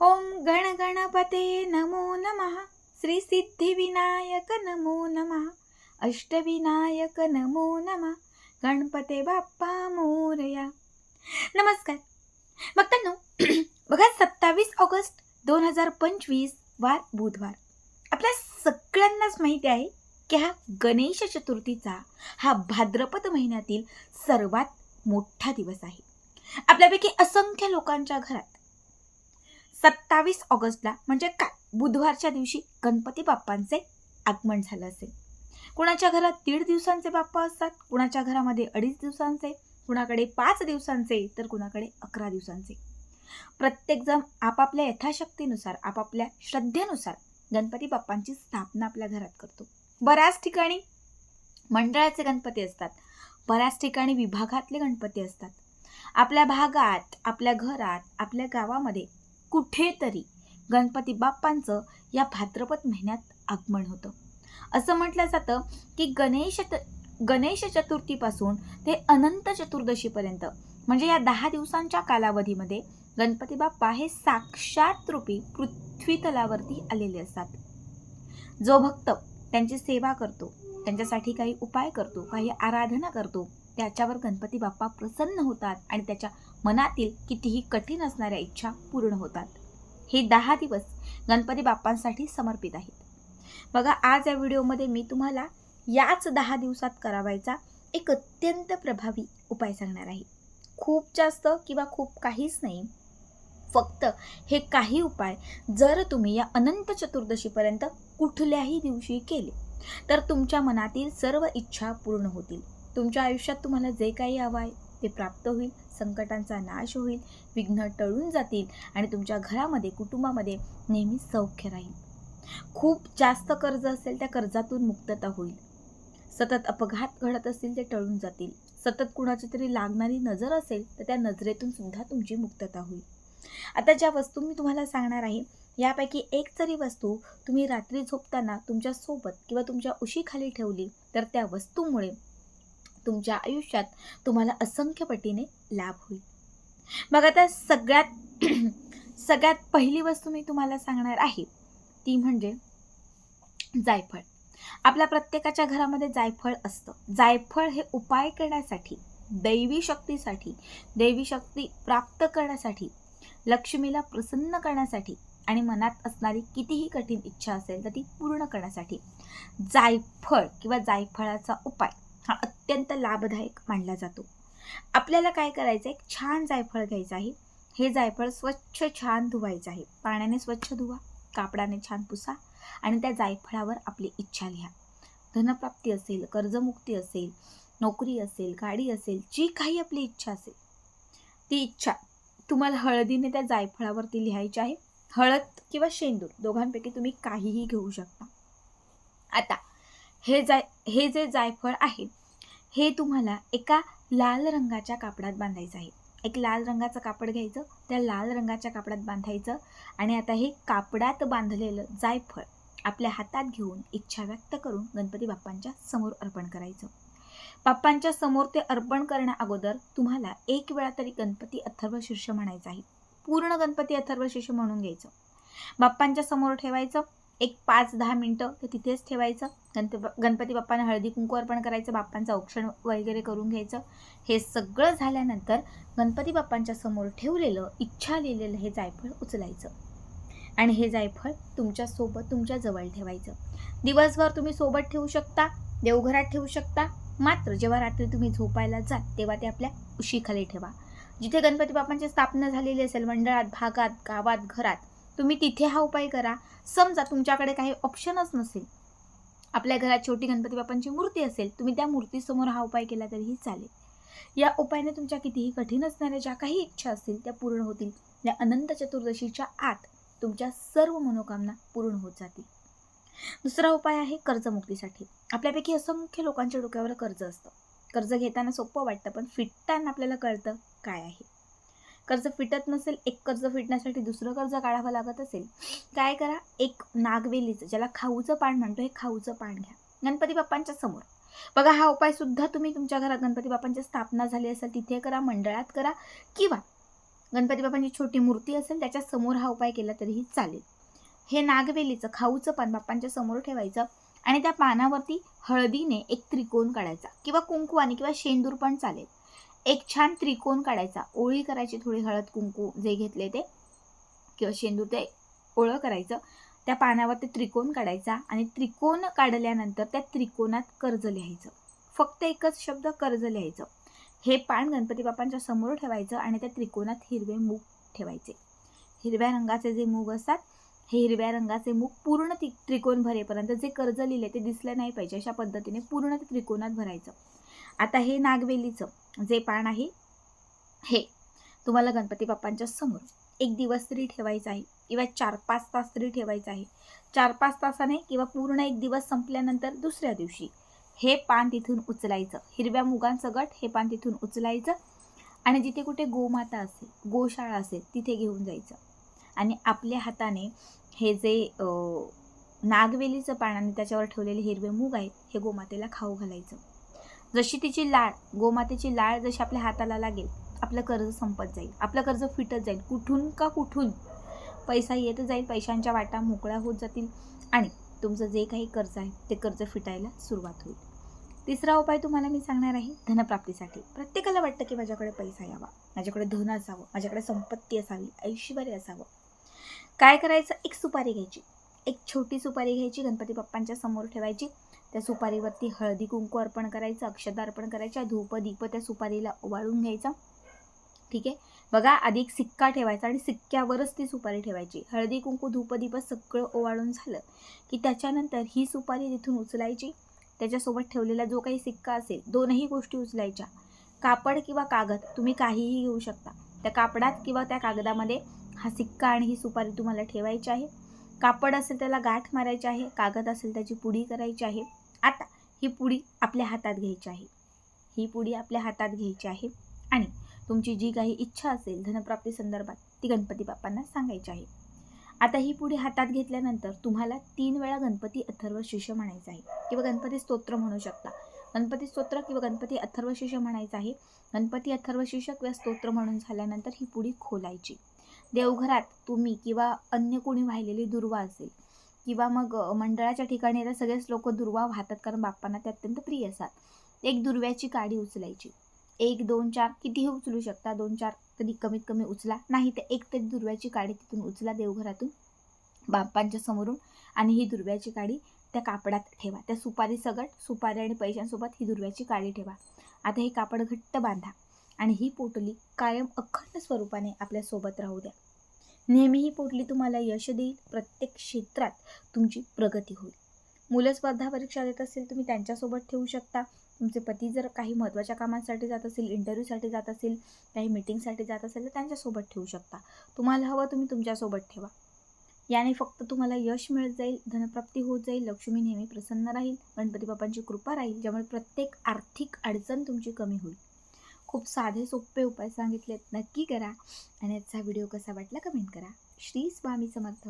ओम गण गणपते नमो नमः। श्री सिद्धिविनायक नमो नमः। अष्टविनायक नमो नमः। गणपते बाप्पा मोरया। नमस्कार। बघतांनो बघा सत्तावीस ऑगस्ट दोन हजार पंचवीस वार बुधवार. आपल्या सगळ्यांनाच माहिती आहे की हा गणेश चतुर्थीचा हा भाद्रपद महिन्यातील सर्वात मोठा दिवस आहे. आपल्यापैकी असंख्य लोकांच्या घरात सत्तावीस ऑगस्टला म्हणजे काय? बुधवारच्या दिवशी गणपती बाप्पांचे आगमन झालं असेल. कुणाच्या घरात दीड दिवसांचे बाप्पा असतात? कुणाच्या घरामध्ये अडीच दिवसांचे? कुणाकडे पाच दिवसांचे? तर कुणाकडे अकरा दिवसांचे. प्रत्येकजण आपापल्या यथाशक्तीनुसार आपापल्या श्रद्धेनुसार गणपती बाप्पांची स्थापना आपल्या घरात करतो. बऱ्याच ठिकाणी मंडळाचे गणपती असतात. बऱ्याच ठिकाणी विभागातले गणपती असतात. आपल्या भागात आपल्या घरात आपल्या गावामध्ये कुठेतरी गणपती बाप्पांचं या भाद्रपद महिन्यात आगमन होतं. असं म्हटलं जातं की गणेश गणेश चतुर्थीपासून ते अनंत चतुर्दशीपर्यंत म्हणजे या दहा दिवसांच्या कालावधीमध्ये गणपती बाप्पा हे साक्षात रूपी पृथ्वी तलावरती आलेले असतात. जो भक्त त्यांची सेवा करतो त्यांच्यासाठी काही उपाय करतो काही आराधना करतो त्याच्यावर गणपती बाप्पा प्रसन्न होतात आणि त्याच्या मनातील कितीही कठीण असणाऱ्या इच्छा पूर्ण होतात. हे दहा दिवस गणपती बाप्पांसाठी समर्पित आहेत. बघा आज या व्हिडिओमध्ये मी तुम्हाला याच दहा दिवसात करावायचा एक अत्यंत प्रभावी उपाय सांगणार आहे. खूप जास्त किंवा खूप काहीच नाही. फक्त हे काही उपाय जर तुम्ही या अनंत चतुर्दशीपर्यंत कुठल्याही दिवशी केले तर तुमच्या मनातील सर्व इच्छा पूर्ण होतील. तुमच्या आयुष्यात तुम्हाला जे काही हवं आहे ते प्राप्त होईल संकटांचा नाश होईल विघ्न टळून जातील आणि तुमच्या घरामध्ये कुटुंबामध्ये नेहमी सौख्य राहील. खूप जास्त कर्ज असेल त्या कर्जातून मुक्तता होईल. सतत अपघात घडत असतील ते टळून जातील. सतत कुणाची तरी लागणारी नजर असेल तर त्या नजरेतून सुद्धा तुमची मुक्तता होईल. आता ज्या वस्तू मी तुम्हाला सांगणार आहे यापैकी एक जरी वस्तू तुम्ही रात्री झोपताना तुमच्यासोबत किंवा तुमच्या उशीखाली ठेवली तर त्या वस्तूमुळे तुमच्या आयुष्यात तुम्हाला असंख्य पटीने लाभ होईल. मग आता सगळ्यात सगळ्यात पहिली वस्तू मी तुम्हाला सांगणार आहे ती म्हणजे जायफळ. आपल्या प्रत्येकाच्या घरामध्ये जायफळ असतं. जायफळ हे उपाय करण्यासाठी दैवी शक्तीसाठी दैवी शक्ती प्राप्त करण्यासाठी लक्ष्मीला प्रसन्न करण्यासाठी आणि मनात असणारी कितीही कठीण इच्छा असेल तर ती पूर्ण करण्यासाठी जायफळ किंवा जायफळाचा उपाय. हा अत्यंत लाभदायक मानला जातो. आपल्याला काय करायचं आहे छान जायफळ घ्यायचं आहे. हे जायफळ स्वच्छ छान धुवायचं आहे. पाण्याने स्वच्छ धुवा कापडाने छान पुसा आणि त्या जायफळावर आपली इच्छा लिहा. धनप्राप्ती असेल कर्जमुक्ती असेल नोकरी असेल गाडी असेल जी काही आपली इच्छा असेल ती इच्छा तुम्हाला हळदीने त्या जायफळावरती लिहायची आहे. हळद किंवा शेंदूर दोघांपैकी तुम्ही काहीही घेऊ शकता. आता हे जाय हे जे जायफळ आहे हे तुम्हाला एका लाल रंगाच्या कापडात बांधायचं आहे. एक लाल रंगाचं कापड घ्यायचं त्या लाल रंगाच्या कापडात बांधायचं आणि आता हे कापडात बांधलेलं जायफळ आपल्या हातात घेऊन इच्छा व्यक्त करून गणपती बाप्पांच्या समोर अर्पण करायचं. बाप्पांच्या समोर ते अर्पण करण्या अगोदर तुम्हाला एक वेळा तरी गणपती अथर्व शिष्य म्हणायचं आहे. पूर्ण गणपती अथर्व शिष्य म्हणून घ्यायचं. बाप्पांच्या समोर ठेवायचं. एक पाच दहा मिनटं ते तिथेच ठेवायचं. गणप गणपती बाप्पांना हळदी कुंकू अर्पण करायचं बाप्पांचं औक्षण वगैरे करून घ्यायचं. हे सगळं झाल्यानंतर गणपती बाप्पांच्या समोर ठेवलेलं इच्छा लिहिलेलं हे जायफळ उचलायचं. आणि हे जायफळ तुमच्यासोबत तुमच्या जवळ ठेवायचं. दिवसभर तुम्ही सोबत ठेवू शकता देवघरात ठेवू शकता. मात्र जेव्हा रात्री तुम्ही झोपायला जात तेव्हा ते आपल्या उशीखाली ठेवा. जिथे गणपती बाप्पांची स्थापना झालेली असेल मंडळात भागात गावात घरात तुम्ही तिथे हा उपाय करा. समजा तुमच्याकडे काही ऑप्शनच नसेल. आपल्या घरात छोटी गणपती बाप्पांची मूर्ती असेल तुम्ही त्या मूर्तीसमोर हा उपाय केला तरीही चालेल. या उपायाने तुमच्या कितीही कठीण असणाऱ्या ज्या काही इच्छा असतील त्या पूर्ण होतील. या अनंत चतुर्दशीच्या आत तुमच्या सर्व मनोकामना पूर्ण होत जातील. दुसरा उपाय आहे कर्जमुक्तीसाठी. आपल्यापैकी असंख्य लोकांच्या डोक्यावर कर्ज असतं. कर्ज घेताना सोपं वाटतं पण फिटताना आपल्याला कळतं काय आहे. कर्ज फिटत नसेल एक कर्ज फिटण्यासाठी दुसरं कर्ज काढावं लागत असेल काय करा एक नागवेलीचं ज्याला खाऊचं पान म्हणतो हे खाऊचं पान घ्या. गणपती बाप्पांच्या समोर. बघा हा उपाय सुद्धा तुम्ही तुमच्या घरात गणपती बाप्पांची स्थापना झाली असेल तिथे करा मंडळात करा किंवा गणपती बाप्पांची छोटी मूर्ती असेल त्याच्यासमोर हा उपाय केला तरीही चालेल. हे नागवेलीचं खाऊचं पान बाप्पांच्या समोर ठेवायचं आणि त्या पानावरती हळदीने एक त्रिकोण काढायचा किंवा कुंकुवाने किंवा शेंदूर पण चालेल. एक छान त्रिकोण काढायचा. ओळी करायची थोडी हळद कुंकू जे घेतले ते किंवा शेंदू ते ओळं करायचं. त्या पानावर ते त्रिकोण काढायचा आणि त्रिकोण काढल्यानंतर त्या त्रिकोणात कर्ज लिहायचं. फक्त एकच शब्द कर्ज लिहायचं. हे पान गणपती बाप्पांच्या समोर ठेवायचं आणि त्या त्रिकोणात हिरवे मूग ठेवायचे. हिरव्या रंगाचे जे मूग असतात हे हिरव्या रंगाचे मूग पूर्ण ती त्रिकोण भरेपर्यंत जे कर्ज लिहिले ते दिसलं नाही पाहिजे. अशा पद्धतीने पूर्ण ते त्रिकोणात भरायचं. आता हे नागवेलीचं जे पान आहे हे तुम्हाला गणपती बाप्पांच्या समोर एक दिवस तरी ठेवायचं आहे किंवा चार पाच तास तरी ठेवायचं आहे. चार पाच तासाने किंवा पूर्ण एक दिवस संपल्यानंतर दुसऱ्या दिवशी हे पान तिथून उचलायचं. हिरव्या मुगांसकट हे पान तिथून उचलायचं आणि जिथे कुठे गोमाता असेल गोशाळा असेल तिथे घेऊन जायचं. आणि आपल्या हाताने हे जे नागवेलीचं पान आणि त्याच्यावर ठेवलेले हिरवे मूग आहेत हे गोमातेला खाऊ घालायचं. जशी तिची लाळ गोमातेची लाळ जशी आपल्या हाताला लागेल आपलं कर्ज संपत जाईल. आपलं कर्ज फिटत जाईल. कुठून का कुठून? पैसा येत जाईल पैशांच्या वाटा मोकळ्या होत जातील आणि तुमचं जे काही कर्ज आहे ते कर्ज फिटायला सुरुवात होईल. तिसरा उपाय तुम्हाला मी सांगणार आहे धनप्राप्तीसाठी. प्रत्येकाला वाटतं की माझ्याकडे पैसा यावा माझ्याकडे धन असावं माझ्याकडे संपत्ती असावी ऐश्वर असावं. काय करायचं? एक सुपारी घ्यायची. एक छोटी सुपारी घ्यायची गणपती बाप्पांच्या समोर ठेवायची. त्या सुपारीवरती हळदी कुंकू अर्पण करायचं अक्षता अर्पण करायच्या धूप दीप त्या सुपारीला ओवाळून घ्यायचा. ठीक आहे? बघा आधी एक सिक्का ठेवायचा आणि सिक्क्यावरच ती सुपारी ठेवायची. हळदी कुंकू धूपदीप सगळं ओवाळून झालं की त्याच्यानंतर ही सुपारी तिथून उचलायची. त्याच्यासोबत ठेवलेला जो काही सिक्का असेल दोनही गोष्टी उचलायच्या. कापड किंवा कागद तुम्ही काहीही घेऊ शकता. त्या कापडात किंवा त्या कागदामध्ये हा सिक्का आणि ही सुपारी तुम्हाला ठेवायची आहे. कापड असेल त्याला गाठ मारायची आहे कागद असेल त्याची पुडी करायची आहे. आता ही पुडी आपल्या हातात घ्यायची आहे. ही पुडी आपल्या हातात घ्यायची आहे आणि तुमची जी काही इच्छा असेल धनप्राप्ती संदर्भात ती गणपती बाप्पांना सांगायची आहे. आता ही पुढे हातात घेतल्यानंतर तुम्हाला तीन वेळा गणपती अथर्व शिष्य म्हणायचं आहे किंवा गणपती स्तोत्र म्हणू शकता. गणपती स्तोत्र किंवा गणपती अथर्व शिष्य म्हणायचं आहे. गणपती अथर्व शिष्य किंवा स्तोत्र म्हणून झाल्यानंतर ही पुडी खोलायची. देवघरात तुम्ही किंवा अन्य कोणी वाहिलेली दुर्वा असेल किंवा मग मंडळाच्या ठिकाणी आता सगळेच लोक दुर्वा वाहतात कारण बाप्पांना ते अत्यंत प्रिय असतात. एक दुर्व्याची काडी उचलायची. एक दोन चार कितीही उचलू शकता दोन चार तरी कमीत कमी उचला. नाही तर एक तरी दुर्व्याची काडी तिथून उचला देवघरातून बाप्पांच्या समोरून आणि ही दुर्व्याची काडी त्या कापडात ठेवा. त्या सुपारी सगट सुपारी आणि पैशांसोबत ही दुर्व्याची काडी ठेवा. आता हे कापड घट्ट बांधा. आणि ही पोटली कायम अखंड स्वरूपाने आपल्यासोबत राहू द्या. नेहमी ही पोटली तुम्हाला यश देईल प्रत्येक क्षेत्रात तुमची प्रगती होईल. मुलं स्पर्धा परीक्षा देत असेल तुम्ही त्यांच्यासोबत ठेवू शकता. तुमचे पती जर काही महत्त्वाच्या कामांसाठी जात असेल इंटरव्ह्यूसाठी जात असेल काही मीटिंगसाठी जात असेल तर त्यांच्यासोबत ठेवू शकता. तुम्हाला हवं तुम्ही तुमच्यासोबत ठेवा. याने फक्त तुम्हाला यश मिळत जाईल धनप्राप्ती होत जाईल लक्ष्मी नेहमी प्रसन्न राहील गणपती बाप्पांची कृपा राहील ज्यामुळे प्रत्येक आर्थिक अडचण तुमची कमी होईल. खूप साधे सोपे उपाय सांगितलेत. नक्की करा. आणि आजचा व्हिडिओ कसा वाटला कमेंट करा. श्री स्वामी समर्थ.